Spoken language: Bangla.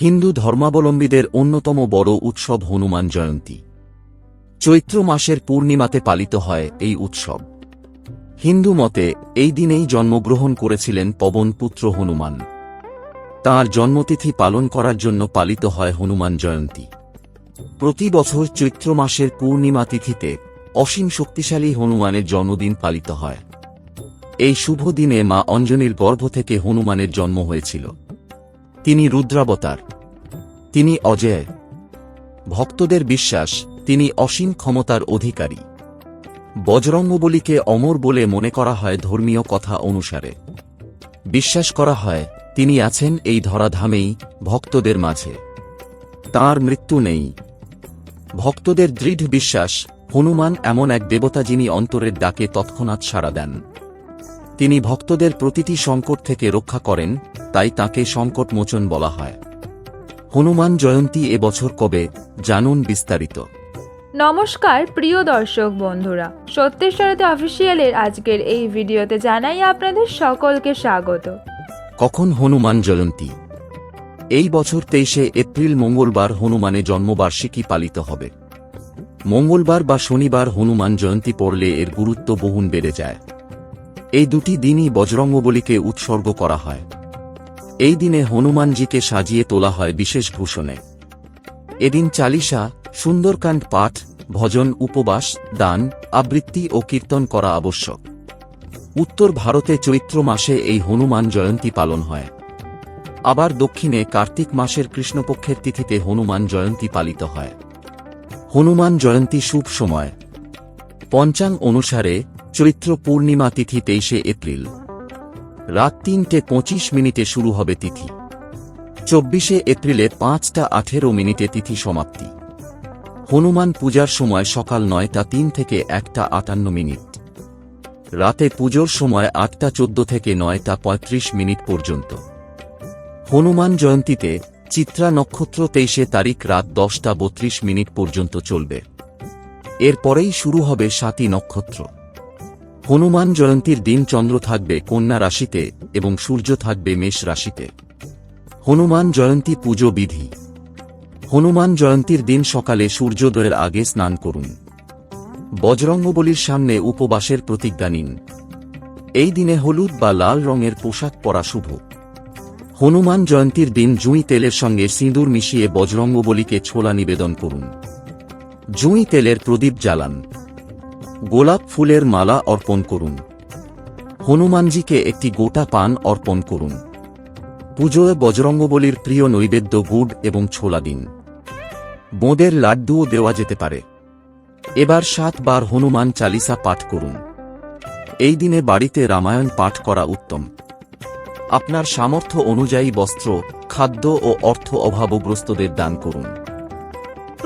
হিন্দু ধর্মাবলম্বীদের অন্যতম বড় উৎসব হনুমান জয়ন্তী। চৈত্র মাসের পূর্ণিমাতে পালিত হয় এই উৎসব। হিন্দু মতে এই দিনেই জন্মগ্রহণ করেছিলেন পবনপুত্র হনুমান। তাঁর জন্মতিথি পালন করার জন্য পালিত হয় হনুমান জয়ন্তী। প্রতি বছর চৈত্র মাসের পূর্ণিমা তিথিতে অসীম শক্তিশালী হনুমানের জন্মদিন পালিত হয়। এই শুভ দিনে মা অঞ্জনীর গর্ভ থেকে হনুমানের জন্ম হয়েছিল। তিনি রুদ্রাবতার, তিনি অজয়। ভক্তদের বিশ্বাস, তিনি অসীম ক্ষমতার অধিকারী। বজরঙ্গবলীকে অমর বলে মনে করা হয় ধর্মীয় কথা অনুসারে। বিশ্বাস করা হয়, তিনি আছেন এই ধরাধামেই ভক্তদের মাঝে। তার মৃত্যু নেই। ভক্তদের দৃঢ় বিশ্বাস, হনুমান এমন এক দেবতা যিনি অন্তরের ডাকে তৎক্ষণাৎ সাড়া দেন। তিনি ভক্তদের প্রতিটি সংকট থেকে রক্ষা করেন তাই তাকে সংকট মোচন বলা হয়। হনুমান জয়ন্তী এবছর কবে জানুন বিস্তারিত। নমস্কার প্রিয় দর্শক বন্ধুরা। সত্যেশ্বরতে অফিসিয়ালের আজকের এই ভিডিওতে জানাই আপনাদের সকলকে স্বাগত। কখন হনুমান জয়ন্তী? এই বছর তেইশে এপ্রিল মঙ্গলবার হনুমানে জন্মবার্ষিকী পালিত হবে। মঙ্গলবার বা শনিবার হনুমান জয়ন্তী পড়লে এর গুরুত্ব বহুন বেড়ে যায়। এই দুটি দিনই বজরঙ্গবলিকে উৎসর্গ করা হয়। এই দিনে হনুমানজিকে সাজিয়ে তোলা হয় বিশেষ ভূষণে। এদিন চালিসা, সুন্দরকাণ্ড পাঠ, ভজন, উপবাস, দান, আবৃত্তি ও কীর্তন করা আবশ্যক। উত্তর ভারতে চৈত্র মাসে এই হনুমান জয়ন্তী পালন হয়। আবার দক্ষিণে কার্তিক মাসের কৃষ্ণপক্ষের তিথিতে হনুমান জয়ন্তী পালিত হয়। হনুমান জয়ন্তী শুভ সময়। পঞ্চাং অনুসারে চৈত্র পূর্ণিমা তিথি তেইশে এপ্রিল। রাত তিনটে পঁচিশ মিনিটে শুরু হবে তিথি। চব্বিশে এপ্রিলে পাঁচটা আঠেরো মিনিটে তিথি সমাপ্তি। হনুমান পূজার সময় সকাল নয়টা তিন থেকে একটা আটান্ন মিনিট। রাতে পুজোর সময় আটটা চোদ্দ থেকে নয়টা পঁয়ত্রিশ মিনিট পর্যন্ত। হনুমান জয়ন্তীতে চিত্রা নক্ষত্র তেইশে তারিখ রাত দশটা বত্রিশ মিনিট পর্যন্ত চলবে। এরপরেই শুরু হবে সাতী নক্ষত্র। হনুমান জয়ন্তীর দিন চন্দ্র থাকবে কন্যা রাশিতে এবং সূর্য থাকবে মেষ রাশিতে। হনুমান জয়ন্তী পুজো বিধি। হনুমান জয়ন্তীর দিন সকালে সূর্যোদয়ের আগে স্নান করুন। বজরঙ্গবলীর সামনে উপবাসের প্রতিজ্ঞা নিন। এই দিনে হলুদ বা লাল রঙের পোশাক পরা শুভ। হনুমান জয়ন্তীর দিন জুঁই তেলের সঙ্গে সিঁদুর মিশিয়ে বজরঙ্গবলীকে ছোলা নিবেদন করুন। জুঁই তেলের প্রদীপ জ্বালান। গোলাপ ফুলের মালা অর্পণ করুন। হনুমানজিকে একটি গোটা পান অর্পণ করুন। পুজোয় বজরঙ্গবলীর প্রিয় নৈবেদ্য গুড় এবং ছোলা দিন। বোঁদের লাড্ডুও দেওয়া যেতে পারে। এবার সাতবার হনুমান চালিসা পাঠ করুন। এই দিনে বাড়িতে রামায়ণ পাঠ করা উত্তম। আপনার সামর্থ্য অনুযায়ী বস্ত্র, খাদ্য ও অর্থ অভাবগ্রস্তদের দান করুন।